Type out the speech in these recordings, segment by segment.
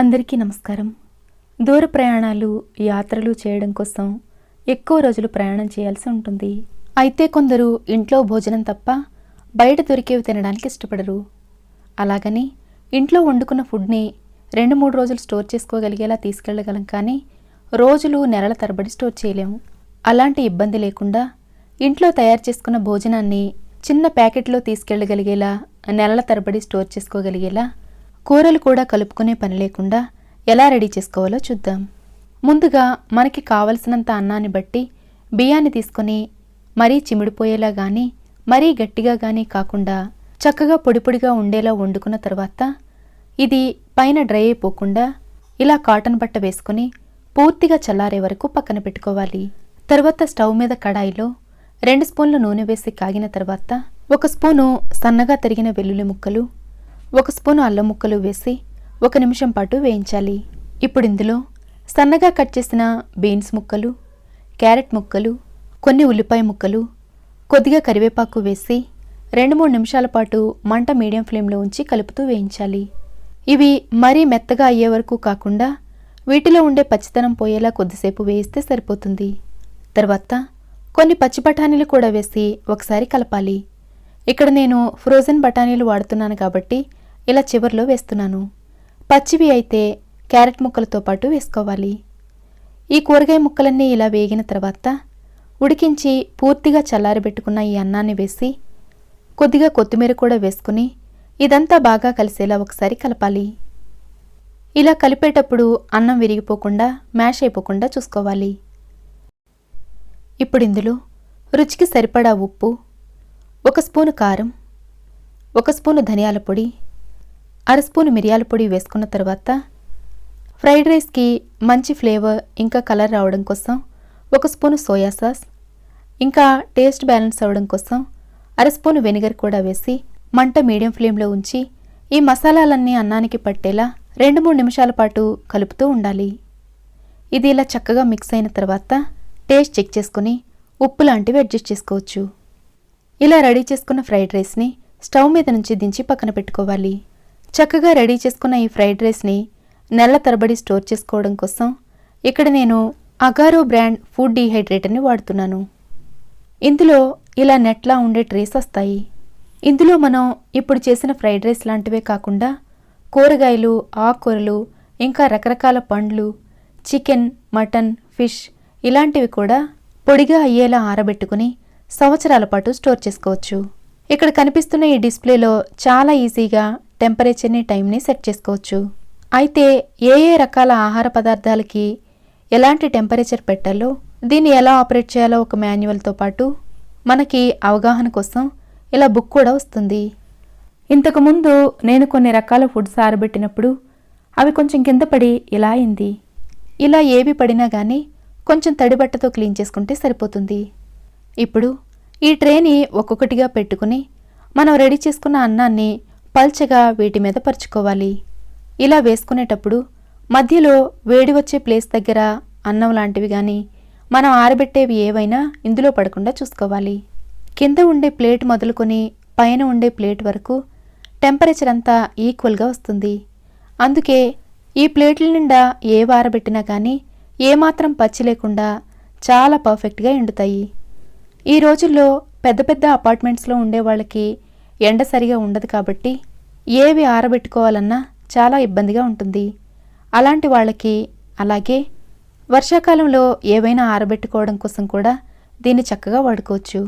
అందరికీ నమస్కారం. దూర ప్రయాణాలు యాత్రలు చేయడం కోసం ఎక్కువ రోజులు ప్రయాణం చేయాల్సి ఉంటుంది. అయితే కొందరు ఇంట్లో భోజనం తప్ప బయట దొరికేవి తినడానికి ఇష్టపడరు. అలాగని ఇంట్లో వండుకున్న ఫుడ్ని రెండు మూడు రోజులు స్టోర్ చేసుకోగలిగేలా తీసుకెళ్ళగలం కానీ రోజులు నెలల తరబడి స్టోర్ చేయలేము అలాంటి ఇబ్బంది లేకుండా ఇంట్లో తయారు చేసుకున్న భోజనాన్ని చిన్న ప్యాకెట్లో తీసుకెళ్ళగలిగేలా నెలల తరబడి స్టోర్ చేసుకోగలిగేలా కూరలు కూడా కలుపుకునే పని లేకుండా ఎలా రెడీ చేసుకోవాలో చూద్దాం. ముందుగా మనకి కావలసినంత అన్నాన్ని బట్టి బియ్యాన్ని తీసుకొని మరీ చిమిడిపోయేలా కానీ మరీ గట్టిగా కానీ కాకుండా చక్కగా పొడి పొడిగా ఉండేలా వండుకున్న తర్వాత ఇది పైన డ్రై అయిపోకుండా ఇలా కాటన్ బట్ట వేసుకొని పూర్తిగా చల్లారే వరకు పక్కన పెట్టుకోవాలి. తర్వాత స్టవ్ మీద కడాయిలో రెండు స్పూన్ల నూనె వేసి కాగిన తర్వాత ఒక స్పూను సన్నగా తరిగిన వెల్లుల్లి ముక్కలు ఒక స్పూను అల్లం ముక్కలు వేసి ఒక నిమిషం పాటు వేయించాలి. ఇప్పుడు ఇందులో సన్నగా కట్ చేసిన బీన్స్ ముక్కలు క్యారెట్ ముక్కలు కొన్ని ఉల్లిపాయ ముక్కలు కొద్దిగా కరివేపాకు వేసి రెండు మూడు నిమిషాల పాటు మంట మీడియం ఫ్లేమ్లో ఉంచి కలుపుతూ వేయించాలి. ఇవి మరీ మెత్తగా అయ్యే వరకు కాకుండా వీటిలో ఉండే పచ్చితనం పోయేలా కొద్దిసేపు వేయిస్తే సరిపోతుంది. తర్వాత కొన్ని పచ్చి బఠానీలు కూడా వేసి ఒకసారి కలపాలి. ఇక్కడ నేను ఫ్రోజన్ బఠానీలు వాడుతున్నాను కాబట్టి ఇలా చివర్లో వేస్తున్నాను. పచ్చివి అయితే క్యారెట్ ముక్కలతో పాటు వేసుకోవాలి. ఈ కూరగాయ ముక్కలన్నీ ఇలా వేగిన తర్వాత ఉడికించి పూర్తిగా చల్లారబెట్టుకున్న ఈ అన్నాన్ని వేసి కొద్దిగా కొత్తిమీర కూడా వేసుకుని ఇదంతా బాగా కలిసేలా ఒకసారి కలపాలి. ఇలా కలిపేటప్పుడు అన్నం విరిగిపోకుండా మ్యాష్ అయిపోకుండా చూసుకోవాలి. ఇప్పుడు ఇందులో రుచికి సరిపడా ఉప్పు ఒక స్పూను కారం ఒక స్పూను ధనియాల పొడి అరస్పూను మిరియాల పొడి వేసుకున్న తర్వాత ఫ్రైడ్ రైస్కి మంచి ఫ్లేవర్ ఇంకా కలర్ రావడం కోసం ఒక స్పూను సోయా సాస్ ఇంకా టేస్ట్ బ్యాలెన్స్ అవ్వడం కోసం అరస్పూను వెనిగర్ కూడా వేసి మంట మీడియం ఫ్లేమ్లో ఉంచి ఈ మసాలాలన్నీ అన్నానికి పట్టేలా రెండు మూడు నిమిషాల పాటు కలుపుతూ ఉండాలి. ఇది ఇలా చక్కగా మిక్స్ అయిన తర్వాత టేస్ట్ చెక్ చేసుకుని ఉప్పు లాంటివి అడ్జస్ట్ చేసుకోవచ్చు. ఇలా రెడీ చేసుకున్న ఫ్రైడ్ రైస్ని స్టవ్ మీద నుంచి దించి పక్కన పెట్టుకోవాలి. చక్కగా రెడీ చేసుకున్న ఈ ఫ్రైడ్ రైస్ని నెల తరబడి స్టోర్ చేసుకోవడం కోసం ఇక్కడ నేను అగారో బ్రాండ్ ఫుడ్ డీహైడ్రేటర్ని వాడుతున్నాను. ఇందులో ఇలా నెట్లా ఉండే ట్రేస్ వస్తాయి. ఇందులో మనం ఇప్పుడు చేసిన ఫ్రైడ్ రైస్ లాంటివే కాకుండా కూరగాయలు ఆకుకూరలు ఇంకా రకరకాల పండ్లు చికెన్ మటన్ ఫిష్ ఇలాంటివి కూడా పొడిగా అయ్యేలా ఆరబెట్టుకుని సంవత్సరాల పాటు స్టోర్ చేసుకోవచ్చు. ఇక్కడ కనిపిస్తున్న ఈ డిస్ప్లేలో చాలా ఈజీగా టెంపరేచర్ని టైంని సెట్ చేసుకోవచ్చు. అయితే ఏ ఏ రకాల ఆహార పదార్థాలకి ఎలాంటి టెంపరేచర్ పెట్టాలో దీన్ని ఎలా ఆపరేట్ చేయాలో ఒక మాన్యువల్తో పాటు మనకి అవగాహన కోసం ఇలా బుక్ కూడా వస్తుంది. ఇంతకుముందు నేను కొన్ని రకాల ఫుడ్స్ ఆరబెట్టినప్పుడు అవి కొంచెం కింద పడి ఇలా అయింది. ఇలా ఏవి పడినా కానీ కొంచెం తడి బట్టతో క్లీన్ చేసుకుంటే సరిపోతుంది. ఇప్పుడు ఈ ట్రేని ఒక్కొక్కటిగా పెట్టుకుని మనం రెడీ చేసుకున్న అన్నాన్ని పల్చగా వీటి మీద పరుచుకోవాలి. ఇలా వేసుకునేటప్పుడు మధ్యలో వేడి వచ్చే ప్లేస్ దగ్గర అన్నం లాంటివి కానీ మనం ఆరబెట్టేవి ఏవైనా ఇందులో పడకుండా చూసుకోవాలి. కింద ఉండే ప్లేట్ మొదలుకొని పైన ఉండే ప్లేట్ వరకు టెంపరేచర్ అంతా ఈక్వల్గా వస్తుంది. అందుకే ఈ ప్లేట్ల నిండా ఏ వారబెట్టినా కానీ ఏమాత్రం పచ్చి లేకుండా చాలా పర్ఫెక్ట్గా ఎండుతాయి. ఈ రోజుల్లో పెద్ద పెద్ద అపార్ట్మెంట్స్లో ఉండే వాళ్ళకి ఎండ సరిగా ఉండదు కాబట్టి ఏవి ఆరబెట్టుకోవాలన్నా చాలా ఇబ్బందిగా ఉంటుంది. అలాంటి వాళ్ళకి అలాగే వర్షాకాలంలో ఏవైనా ఆరబెట్టుకోవడం కోసం కూడా దీన్ని చక్కగా వాడుకోవచ్చు.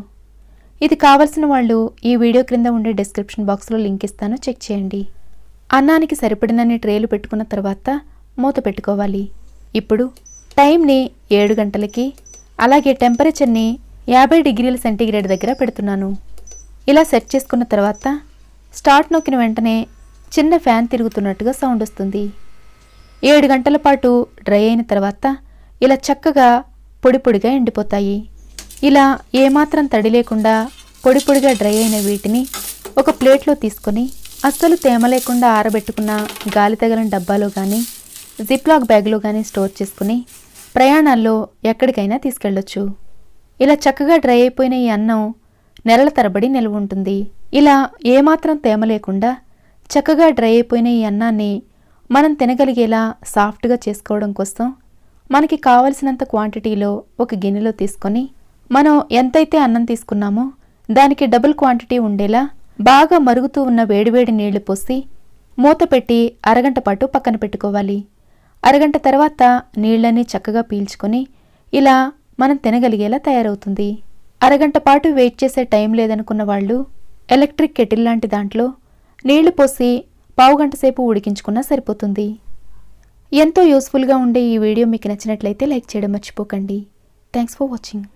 ఇది కావలసిన వాళ్ళు ఈ వీడియో క్రింద ఉండే డిస్క్రిప్షన్ బాక్స్లో లింక్ ఇస్తాను చెక్ చేయండి. అన్నానికి సరిపడినన్ని ట్రేలు పెట్టుకున్న తర్వాత మూత పెట్టుకోవాలి. ఇప్పుడు టైంని ఏడు గంటలకి అలాగే టెంపరేచర్ని యాభై డిగ్రీల సెంటీగ్రేడ్ దగ్గర పెడుతున్నాను. ఇలా సెట్ చేసుకున్న తర్వాత స్టార్ట్ నొక్కిన వెంటనే చిన్న ఫ్యాన్ తిరుగుతున్నట్టుగా సౌండ్ వస్తుంది. ఏడు గంటల పాటు డ్రై అయిన తర్వాత ఇలా చక్కగా పొడి పొడిగా ఎండిపోతాయి. ఇలా ఏమాత్రం తడి లేకుండా పొడి పొడిగా డ్రై అయిన వీటిని ఒక ప్లేట్లో తీసుకొని అస్సలు తేమ లేకుండా ఆరబెట్టుకున్న గాలి తగలని డబ్బాలో కానీ జిప్లాక్ బ్యాగ్లో కానీ స్టోర్ చేసుకుని ప్రయాణాల్లో ఎక్కడికైనా తీసుకెళ్ళొచ్చు. ఇలా చక్కగా డ్రై అయిపోయిన ఈ అన్నం నెలల తరబడి నిల్వ ఉంటుంది ఇలా ఏమాత్రం తేమ లేకుండా చక్కగా డ్రై అయిపోయిన ఈ అన్నాన్ని మనం తినగలిగేలా సాఫ్ట్గా చేసుకోవడం కోసం మనకి కావలసినంత క్వాంటిటీలో ఒక గిన్నెలో తీసుకొని మనం ఎంతైతే అన్నం తీసుకున్నామో దానికి డబుల్ క్వాంటిటీ ఉండేలా బాగా మరుగుతూ ఉన్న వేడివేడి నీళ్ళు పోసి మూత పెట్టి అరగంట పాటు పక్కన పెట్టుకోవాలి. అరగంట తర్వాత నీళ్ళని చక్కగా పీల్చుకొని ఇలా మనం తినగలిగేలా తయారవుతుంది. అరగంట పాటు వెయిట్ చేసే టైం లేదనుకున్న వాళ్ళు ఎలక్ట్రిక్ కెటిల్ లాంటి దాంట్లో నీళ్ళు పోసి పావుగంట సేపు ఉడికించుకున్నా సరిపోతుంది. ఎంతో యూస్ఫుల్గా ఉండే ఈ వీడియో మీకు నచ్చినట్లయితే లైక్ చేయడం మర్చిపోకండి. Thanks for watching.